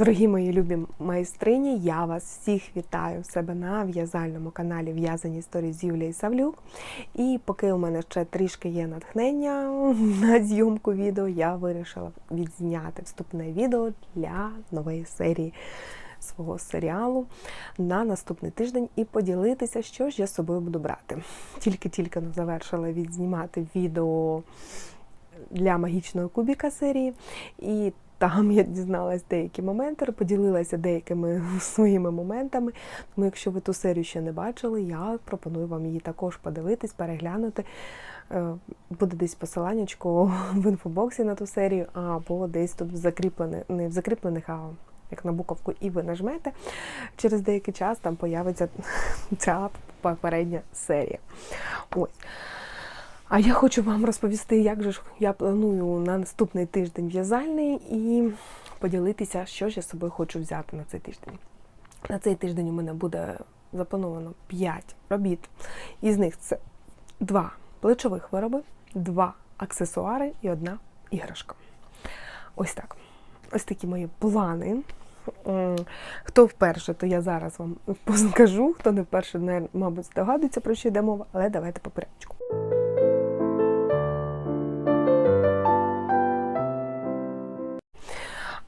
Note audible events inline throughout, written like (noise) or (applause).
Дорогі мої любі майстрині, я вас всіх вітаю в себе на в'язальному каналі В'язані історії з Юлією Савлюк. І поки у мене ще трішки є натхнення (laughs) на зйомку відео, я вирішила відзняти вступне відео для нової серії свого серіалу на наступний тиждень і поділитися, що ж я з собою буду брати. Тільки-тільки завершила відзнімати відео для магічного кубіка серії. І там я дізналась деякі моменти, поділилася деякими (laughs) своїми моментами. Тому, якщо ви ту серію ще не бачили, я пропоную вам її також подивитись, переглянути. Е, Буде десь посиланнячко в інфобоксі на ту серію, або десь тут закріплене, не в закріплених, а як на буковку, і ви нажмете. Через деякий час там появиться (laughs) ця попередня серія. Ось. А я хочу вам розповісти, як же ж я планую на наступний тиждень в'язальний і поділитися, що ж я з собою хочу взяти на цей тиждень. На цей тиждень у мене буде заплановано 5 робіт. Із них це два плечових вироби, два аксесуари і одна іграшка. Ось так. Ось такі мої плани. Хто вперше, то я зараз вам (laughs) скажу. Хто не вперше, не, мабуть, здогадується, про що йде мова, але давайте по порядку.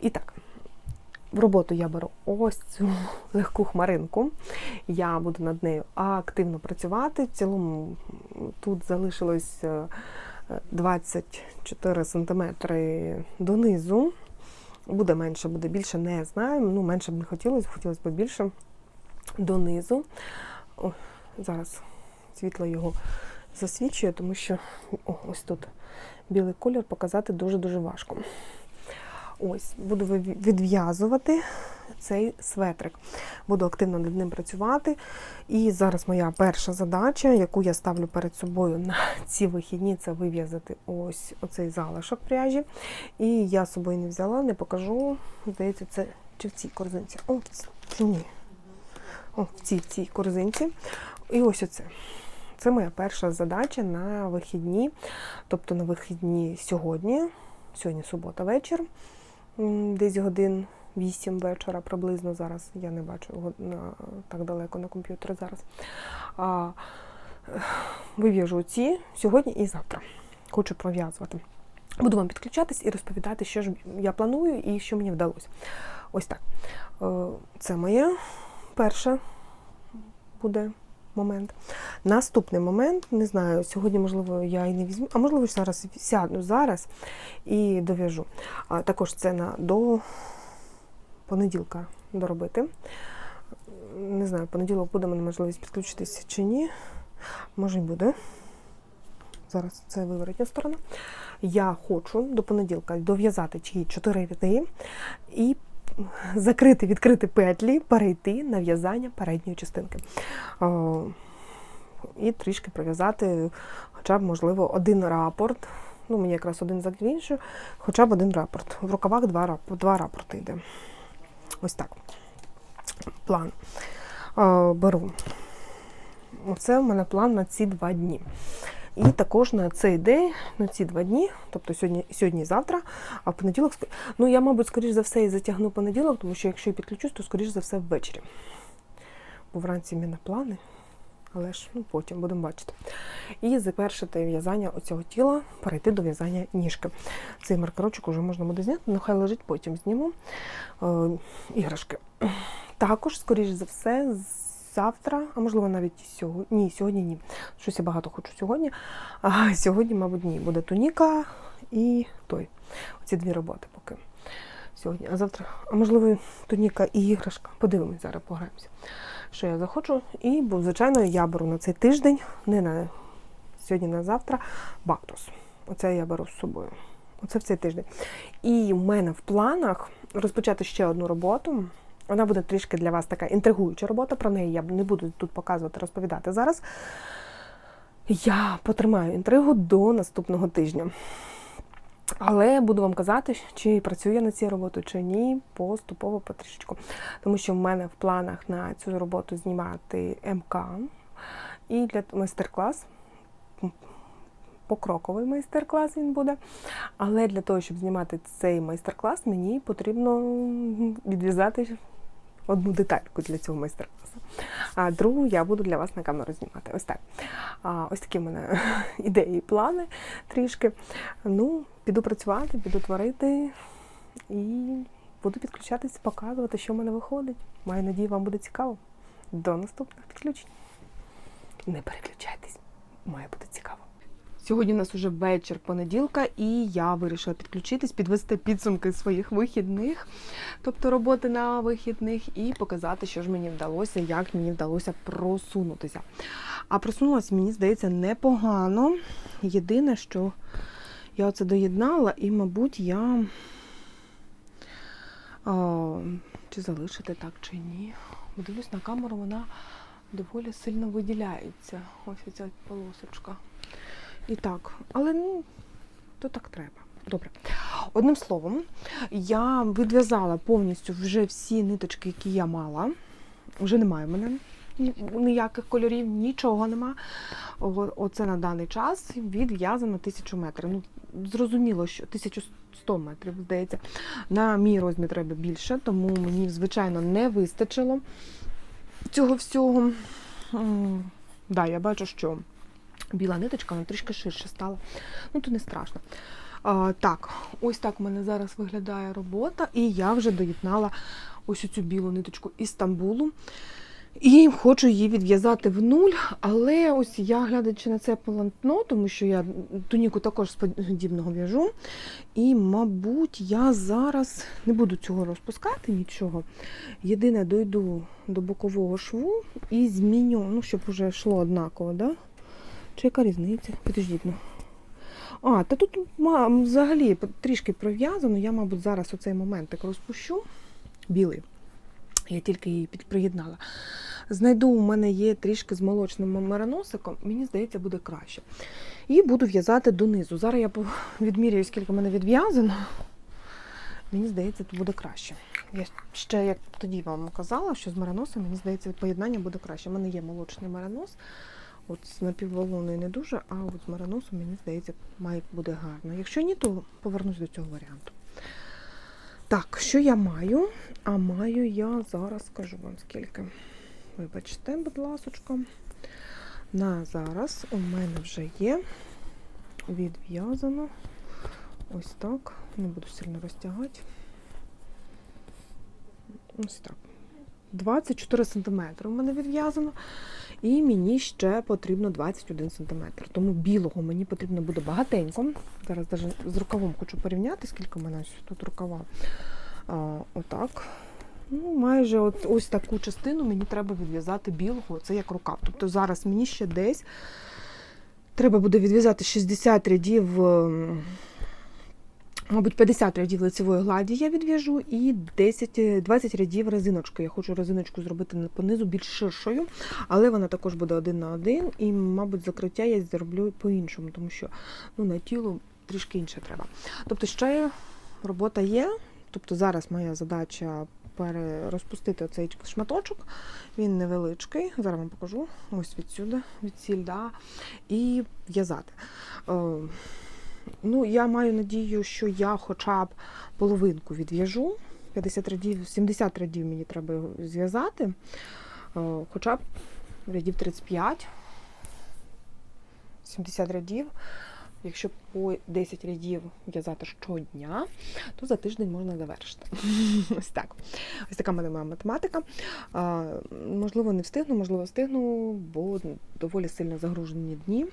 І так, в роботу я беру ось цю (laughs) легку хмаринку. Я буду над нею активно працювати. В цілому тут залишилось 24 см донизу. Буде менше, буде більше, не знаю. Ну, менше б не хотілося, хотілося б більше донизу. О, Зараз світло його засвічує, тому що о, ось тут білий колір показати дуже-дуже важко. Ось, буду відв'язувати цей светрик. Буду активно над ним працювати. І зараз моя перша задача, яку я ставлю перед собою на ці вихідні, це вив'язати ось оцей залишок пряжі. І я з собою не взяла, не покажу. Здається, це чи в цій корзинці. О, чи ні. О, в цій в цій корзинці. І ось оце. Це моя перша задача на вихідні, тобто на вихідні сьогодні, сьогодні субота вечір десь годин 8 вечора приблизно зараз. Я не бачу так далеко на комп'ютері зараз. А, Вив'яжу ці сьогодні і завтра. Хочу пров'язувати. Буду вам підключатись і розповідати, що ж я планую і що мені вдалося. Ось так. Е, це моє перше буде момент. Наступний момент, не знаю, сьогодні, можливо, я і не візьму, а можливо, зараз сяду зараз і дов'яжу. Також це на до понеділка доробити. Не знаю, понеділок буде мене можливість підключитися чи ні. Може й буде. Зараз це виворотня сторона. Я хочу до понеділка дов'язати ті чотири ряди і закрити, відкрити петлі, перейти на в'язання передньої частинки. І трішки пров'язати, хоча б, можливо, один рапорт. Ну, мені якраз один закінчу, хоча б один рапорт. В рукавах два рапорти, два рапорти йде. Ось так. План. Беру. Оце в мене план на ці два дні. І також на цей день, на ці два дні, тобто сьогодні сьогодні і завтра, а в понеділок, ну я, мабуть, скоріш за все і затягну понеділок, тому що якщо я підключусь, то скоріш за все ввечері. Бо вранці в мене плани, але ж ну, потім будемо бачити. І завершити в'язання оцього тіла, перейти до в'язання ніжки. Цей маркерочок вже можна буде зняти, але хай лежить, потім зніму е, іграшки. Також, скоріш за все, завтра, а можливо навіть сьогодні. Ні, сьогодні ні. Щось я багато хочу сьогодні. А сьогодні, мабуть, ні. Буде туніка і той. Оці дві роботи поки. Сьогодні. А завтра, а можливо, туніка і іграшка. Подивимось, зараз пограємося. Що я захочу. І, звичайно, я беру на цей тиждень, не на сьогодні, на завтра, бактус. Оце я беру з собою. Оце в цей тиждень. І в мене в планах розпочати ще одну роботу. Вона буде трішки для вас така інтригуюча робота, про неї я не буду тут показувати, розповідати зараз. Я потримаю інтригу до наступного тижня. Але буду вам казати, чи працюю я над цією роботою, чи ні, поступово потрішечку. Тому що в мене в планах на цю роботу знімати МК і для майстер-клас покроковий майстер-клас він буде. Але для того, щоб знімати цей майстер-клас, мені потрібно відв'язати одну детальку для цього майстер-класу. А другу я буду для вас на камеру знімати. Ось так. А, ось такі в мене (laughs) ідеї і плани трішки. Ну, піду працювати, піду творити і буду підключатись, показувати, що в мене виходить. Маю надію, вам буде цікаво. До наступних підключень. Не переключайтесь, має бути цікаво. Сьогодні у нас уже вечір понеділка, і я вирішила підключитись, підвести підсумки своїх вихідних, тобто роботи на вихідних, і показати, що ж мені вдалося, як мені вдалося просунутися. А просунулася, мені здається, непогано. Єдине, що я оце доєднала, і, мабуть, я а, чи залишити так, чи ні. Дивлюсь на камеру, вона доволі сильно виділяється. Ось ця полосочка. І так, але ну, то так треба. Добре. Одним словом, я відв'язала повністю вже всі ниточки, які я мала. Вже немає в мене ніяких кольорів, нічого нема. Оце на даний час відв'язано 1000 метрів. Ну, зрозуміло, що 1100 метрів, здається. На мій розмір треба більше, тому мені, звичайно, не вистачило цього всього. М, Да, я бачу, що біла ниточка, вона трішки ширше стала. Ну, то не страшно. А, так, ось так в мене зараз виглядає робота, і я вже доєднала ось цю білу ниточку із Стамбулу. І хочу її відв'язати в нуль, але ось я глядачи на це полотно, тому що я туніку також з подібного в'яжу. І, мабуть, я зараз не буду цього розпускати нічого. Єдине, дойду до бокового шву і зміню, ну, щоб вже йшло однаково, да? Чи яка різниця? Підождіть, ну. А, та тут взагалі трішки пров'язано. Я, мабуть, зараз оцей моментик розпущу. Білий. Я тільки її під- приєднала. Знайду, у мене є трішки з молочним мериносиком, мені здається, буде краще. І буду в'язати донизу. Зараз я відміряю, скільки в мене відв'язано. Мені здається, тут буде краще. Я ще як тоді вам казала, що з мериносом, мені здається, поєднання буде краще. У мене є молочний меринос. От з напівволною не дуже, а от з мериносом, мені здається, має буде гарно. Якщо ні, то повернусь до цього варіанту. Так, що я маю? А маю я зараз скажу вам скільки. Вибачте, будь ласочка. На зараз у мене вже є відв'язано. Ось так. Не буду сильно розтягати. Ось так. 24 см у мене відв'язано. І мені ще потрібно 21 см. Тому білого мені потрібно буде багатенько. Зараз навіть з рукавом хочу порівняти, скільки у мене тут рукава. А, отак. Ну, майже от, ось таку частину мені треба відв'язати білого, це як рукав. Тобто зараз мені ще десь треба буде відв'язати 60 рядів, ем, мабуть, 50 рядів лицевої гладі я відв'яжу і 10, е, 20 рядів резиночки. Я хочу резиночку зробити понизу більш ширшою, але вона також буде один на один. І, мабуть, закриття я зроблю по-іншому, тому що ну, на тіло трішки інше треба. Тобто, ще робота є. Тобто зараз моя задача перерозпустити оцей шматочок. Він невеличкий. Зараз вам покажу. Ось відсюди, від сільда, і в'язати. Е, ну, я маю надію, що я хоча б половинку відв'яжу. 50 рядів, 70 рядів мені треба зв'язати. Е, хоча б рядів 35, 70 рядів. Якщо по 10 рядів в'язати щодня, то за тиждень можна завершити. (laughs) Ось так. Ось така мене моя математика. Можливо, не встигну, можливо, встигну, бо доволі сильно загружені дні.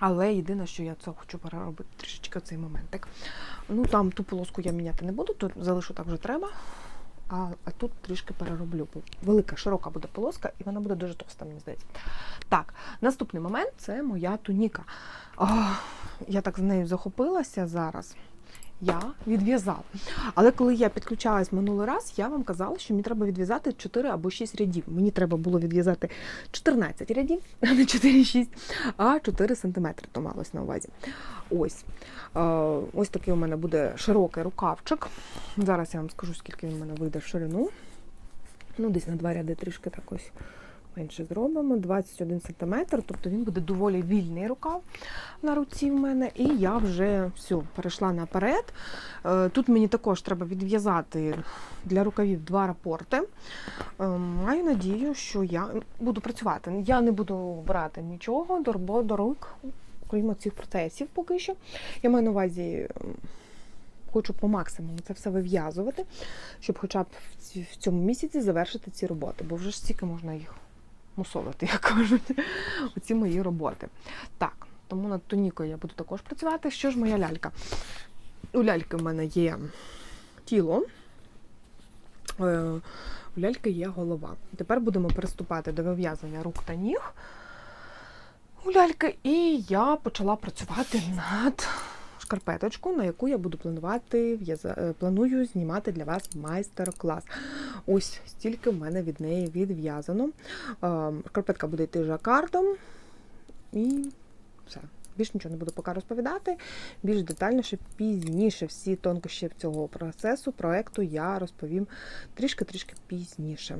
Але єдине, що я це хочу переробити трішечки цей моментик. Ну там ту полоску я міняти не буду, то залишу так вже треба. А, а тут трішки перероблю. Велика, широка буде полоска, і вона буде дуже товста, мені здається. Так, наступний момент це моя туніка. О, я так з нею захопилася зараз. Я відв'язала. Але коли я підключалась минулий раз, я вам казала, що мені треба відв'язати 4 або 6 рядів. Мені треба було відв'язати 14 рядів, (laughs) а не 4-6, а 4 сантиметри, то малось на увазі. Ось. Е, Ось такий у мене буде широкий рукавчик. Зараз я вам скажу, скільки він у мене вийде в ширину. Ну, десь на два ряди трішки так ось менше зробимо, 21 см, тобто він буде доволі вільний рукав на руці в мене. І я вже все, перейшла наперед. Е, Тут мені також треба відв'язати для рукавів два рапорти. Е, Маю надію, що я буду працювати. Я не буду брати нічого до, рук, крім цих процесів поки що. Я маю на увазі. Хочу по максимуму це все вив'язувати, щоб хоча б в цьому місяці завершити ці роботи, бо вже ж стільки можна їх мусолити, (laughs) як кажуть, оці мої роботи. Так, тому над тонікою я буду також працювати. Що ж моя лялька? У ляльки в мене є тіло, е, у ляльки є голова. Тепер будемо приступати до вив'язання рук та ніг у ляльки, і я почала працювати над шкарпеточку, на яку я буду планувати в'яза- е, планую знімати для вас майстер-клас. Ось стільки в мене від неї відв'язано. Е, Шкарпетка буде йти жакардом і все. Більш нічого не буду поки розповідати. Більш детальніше, пізніше всі тонкощі цього процесу, проекту я розповім трішки-трішки пізніше.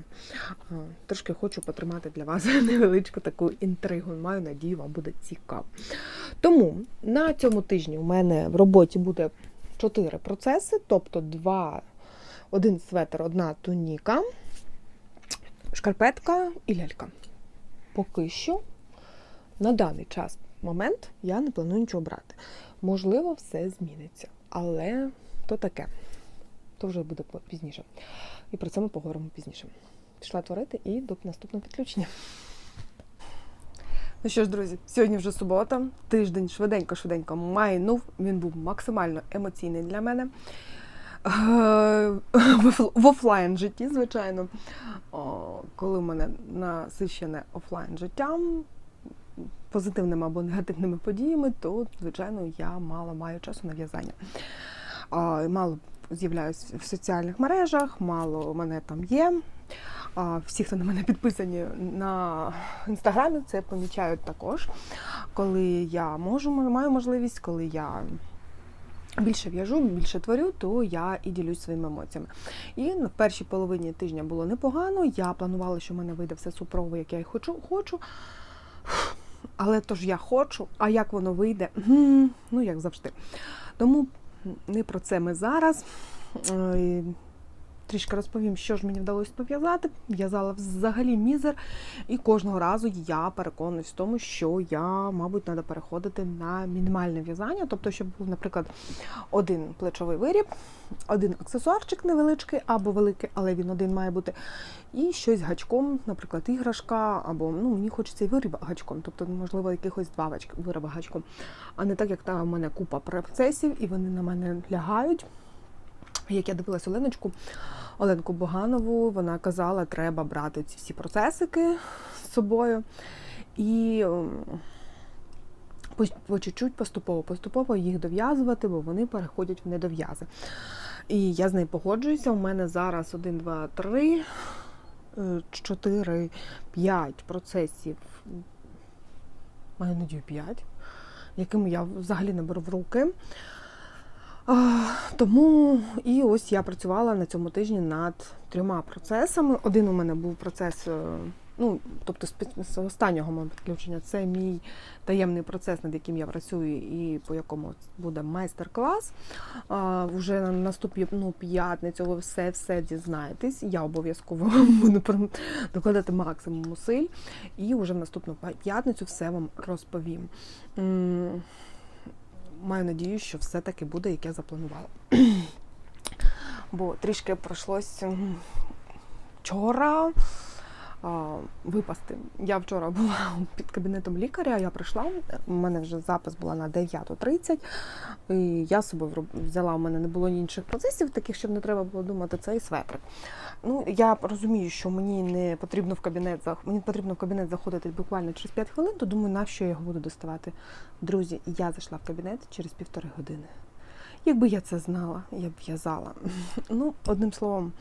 Трошки хочу потримати для вас (laughs) невеличку таку інтригу. Маю надію, вам буде цікаво. Тому на цьому тижні у мене в роботі буде чотири процеси, тобто два, один светр, одна туніка, шкарпетка і лялька. Поки що на даний час момент я не планую нічого брати. Можливо, все зміниться, але то таке. То вже буде пізніше. І про це ми поговоримо пізніше. Пішла творити і до наступного підключення. Ну що ж, друзі, сьогодні вже субота, тиждень швиденько-швиденько майнув. Він був максимально емоційний для мене. Е, В офлайн житті, звичайно. Коли в мене насичене офлайн життям, позитивними або негативними подіями, то, звичайно, я мало маю часу на в'язання. Мало з'являюсь в соціальних мережах, мало мене там є. Всі, хто на мене підписані на інстаграмі, це помічають також. Коли я можу, маю можливість, коли я більше в'яжу, більше творю, то я і ділюсь своїми емоціями. І на першій половині тижня було непогано. Я планувала, що в мене вийде все супрово, як я і хочу. хочу. Але то ж я хочу, а як воно вийде? Ну, як завжди. Тому не про це ми зараз. Трішки розповім, що ж мені вдалося пов'язати. В'язала взагалі мізер, і кожного разу я переконуюсь в тому, що я, мабуть, треба переходити на мінімальне в'язання, тобто, щоб був, наприклад, один плечовий виріб, один аксесуарчик невеличкий або великий, але він один має бути, і щось гачком, наприклад, іграшка, або ну, мені хочеться і виріб гачком, тобто, можливо, якихось два вироби гачком, а не так, як там у мене купа процесів, і вони на мене лягають. Як я дивилась Оленочку, Оленку Боганову, вона казала, треба брати ці всі процесики з собою. І ем, по, чуть-чуть, поступово, поступово їх дов'язувати, бо вони переходять в недов'язи. І я з нею погоджуюся. У мене зараз 1, 2, 3, 4, 5 процесів. Маю надію 5, якими я взагалі не беру в руки. Тому і ось я працювала на цьому тижні над трьома процесами. Один у мене був процес, е, ну тобто з останнього мого підключення, це мій таємний процес, над яким я працюю, і по якому буде майстер-клас. Вже на наступну п'ятницю ви все все дізнаєтесь. Я обов'язково (laughs) буду докладати максимум зусиль, і вже в наступну п'ятницю все вам розповім. Маю надію, що все-таки буде, як я запланувала. Бо трішки пройшлось вчора випасти. Я вчора була (laughs) під кабінетом лікаря, я прийшла, у мене вже запис була на 9.30, і я вроб- взяла, у мене не було інших процесів, таких, щоб не треба було думати, цей светрик. Ну, я розумію, що мені не потрібно в кабінет мені потрібно в кабінет заходити буквально через 5 хвилин, то думаю, на що я його буду доставати. Друзі, я зайшла в кабінет через півтори години. Якби я це знала, я б в'язала. (laughs) Ну, одним словом,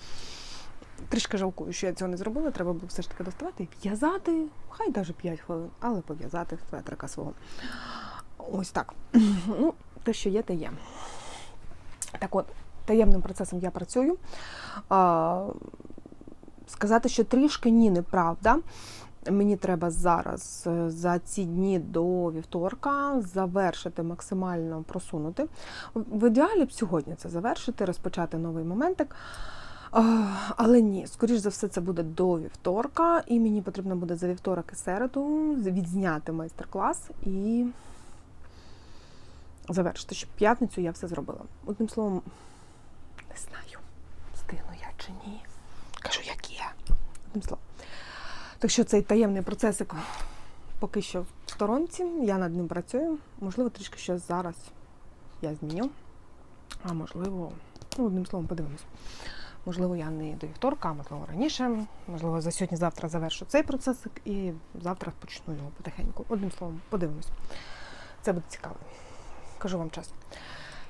трішки жалкую, що я цього не зробила. Треба було все ж таки доставати і в'язати, хай навіть 5 хвилин, але пов'язати светрика свого. Ось так. (clears throat) Ну, те, що є, те є. Так от, таємним процесом я працюю. А, сказати, що трішки ні, неправда. Мені треба зараз е, за ці дні до вівторка завершити максимально просунути. В ідеалі б сьогодні це завершити, розпочати новий моментик. Але ні, скоріш за все, це буде до вівторка, і мені потрібно буде за вівторок і середу відзняти майстер-клас і завершити, щоб п'ятницю я все зробила. Одним словом, не знаю, встигну я чи ні. Кажу, як є. Одним словом. Так що цей таємний процесик поки що в сторонці, я над ним працюю. Можливо, трішки щось зараз я зміню. А можливо, ну, одним словом, подивимось. Можливо, я не до вівторка, можливо раніше. Можливо, за сьогодні-завтра завершу цей процесик і завтра почну його потихеньку. Одним словом, подивимось. Це буде цікаво. Кажу вам чесно.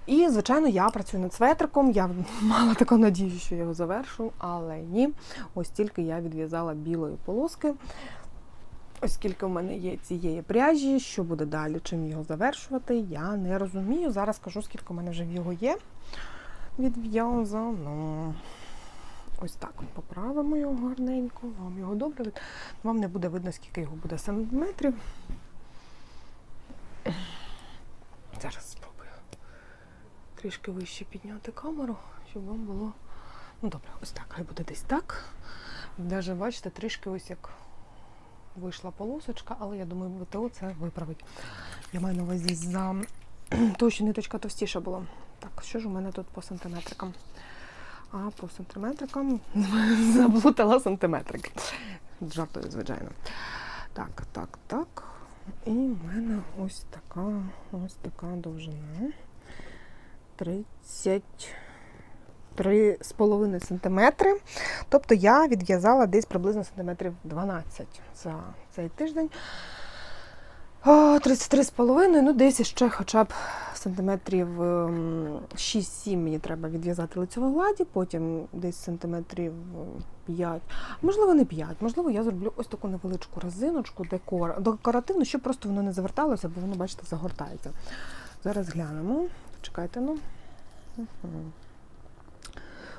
І, звичайно, я працюю над светриком. Я мала таку надію, що його завершу, але ні. Ось тільки я відв'язала білої полоски. Оскільки в мене є цієї пряжі, що буде далі, чим його завершувати, я не розумію. Зараз кажу, скільки в мене вже його є. Відв'язано. Ось так поправимо його гарненько. Вам його добре. Вам не буде видно, скільки його буде сантиметрів. Зараз спробую трішки вище підняти камеру, щоб вам було. Ну добре, ось так. Хай буде десь так. Даже бачите, трішки ось як вийшла полосочка, але я думаю, ВТО це виправить. Я маю на увазі за (clears throat) того, що ниточка товстіша була. Так, що ж у мене тут по сантиметрикам? А по сантиметрикам (laughs) заблутала сантиметрики. Жартую, звичайно. Так, так, так. І в мене ось така, ось така довжина. 33,5 сантиметри. Тобто я відв'язала десь приблизно сантиметрів 12 за цей тиждень. О, 33,5, ну десь ще хоча б сантиметрів ем, 6-7 мені треба відв'язати лицьову гладі, потім десь сантиметрів 5, можливо, не 5, можливо, я зроблю ось таку невеличку резиночку, декор, декоративну, щоб просто воно не заверталося, бо воно, бачите, загортається. Зараз глянемо. Чекайте, ну.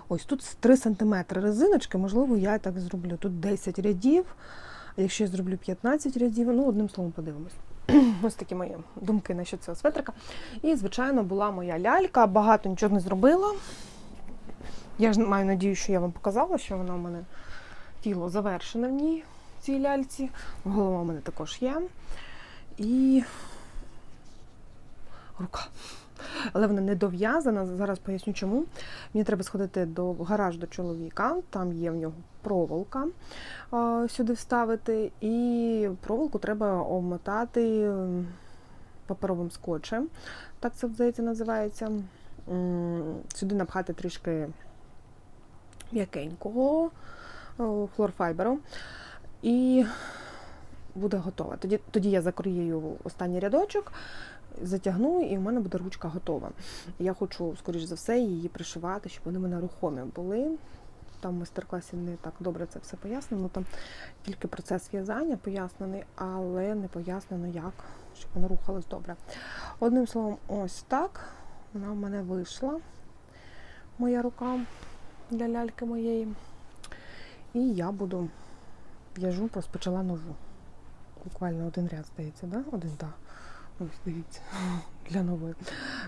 Ось тут 3 см резиночки, можливо, я так зроблю. Тут 10 рядів, а якщо я зроблю 15 рядів, ну, одним словом, подивимось. (clears throat) Ось такі мої думки насчет цього светрика. І, звичайно, була моя лялька, багато нічого не зробила. Я ж маю надію, що я вам показала, що вона у мене тіло завершене в ній, в цій ляльці. Голова у мене також є. І рука. Але вона не дов'язана. Зараз поясню чому. Мені треба сходити до гараж до чоловіка, там є в нього проволока сюди вставити, і проволоку треба обмотати паперовим скотчем. Так це, здається, називається. Сюди напхати трішки м'якенького о, флорфайберу. І буде готова. Тоді, тоді я закрию останній рядочок, затягну, і в мене буде ручка готова. Я хочу, скоріш за все, її пришивати, щоб вони мене рухомі були. Там в майстер-класі не так добре це все пояснено. Там тільки процес в'язання пояснений, але не пояснено як, щоб воно рухалось добре. Одним словом, ось так вона в мене вийшла, моя рука для ляльки моєї. І я буду в'яжу, розпочала нову. Буквально один ряд, здається, да? Один, так. Ось, дивіться, (laughs) для нової.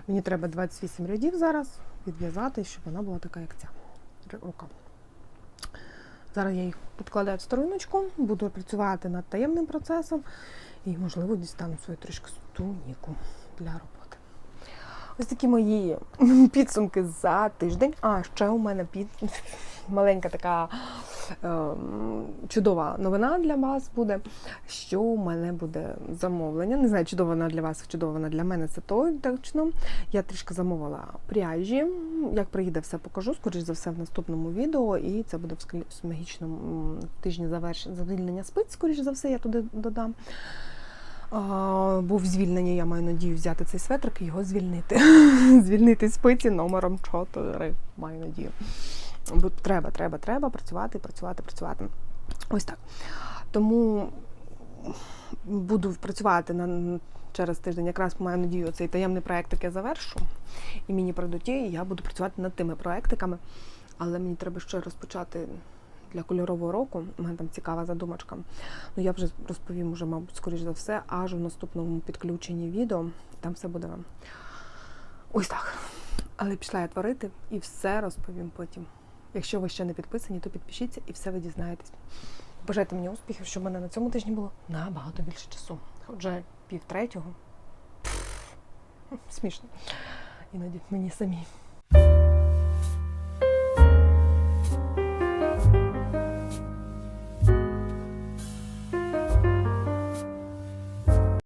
Мені треба 28 рядів зараз відв'язати, щоб вона була така, як ця рука. Зараз я їх підкладаю в стороночку, буду працювати над таємним процесом і, можливо, дістану свою трішки туніку для роботи. Ось такі мої (laughs) підсумки за тиждень. А ще у мене під (laughs) маленька така ем, чудова новина для вас буде, що у мене буде замовлення. Не знаю, чудова вона для вас, чудова вона для мене це точно. Я трішки замовила пряжі. Як приїде, все покажу, скоріш за все, в наступному відео. І це буде в магічному тижні завільнення спиць, скоріш за все, я туди додам. Був звільнення, я маю надію взяти цей светрик і його звільнити. (laughs) звільнити спиці номером 4. Маю надію. Треба, треба, треба працювати, працювати, працювати. Ось так. Тому буду працювати на, через тиждень. Якраз маю надію, цей таємний проєктик я завершу. І мені прийдуть і я буду працювати над тими проєктиками. Але мені треба ще розпочати для кольорового року. У мене там цікава задумочка. Ну я вже розповім уже, мабуть, скоріш за все, аж у наступному підключенні відео. Там все буде вам. Ось так. Але пішла я творити і все розповім потім. Якщо ви ще не підписані, то підпишіться і все ви дізнаєтесь. Бажайте мені успіхів, щоб в мене на цьому тижні було набагато більше часу. Отже, пів третього. Смішно. Іноді мені самі.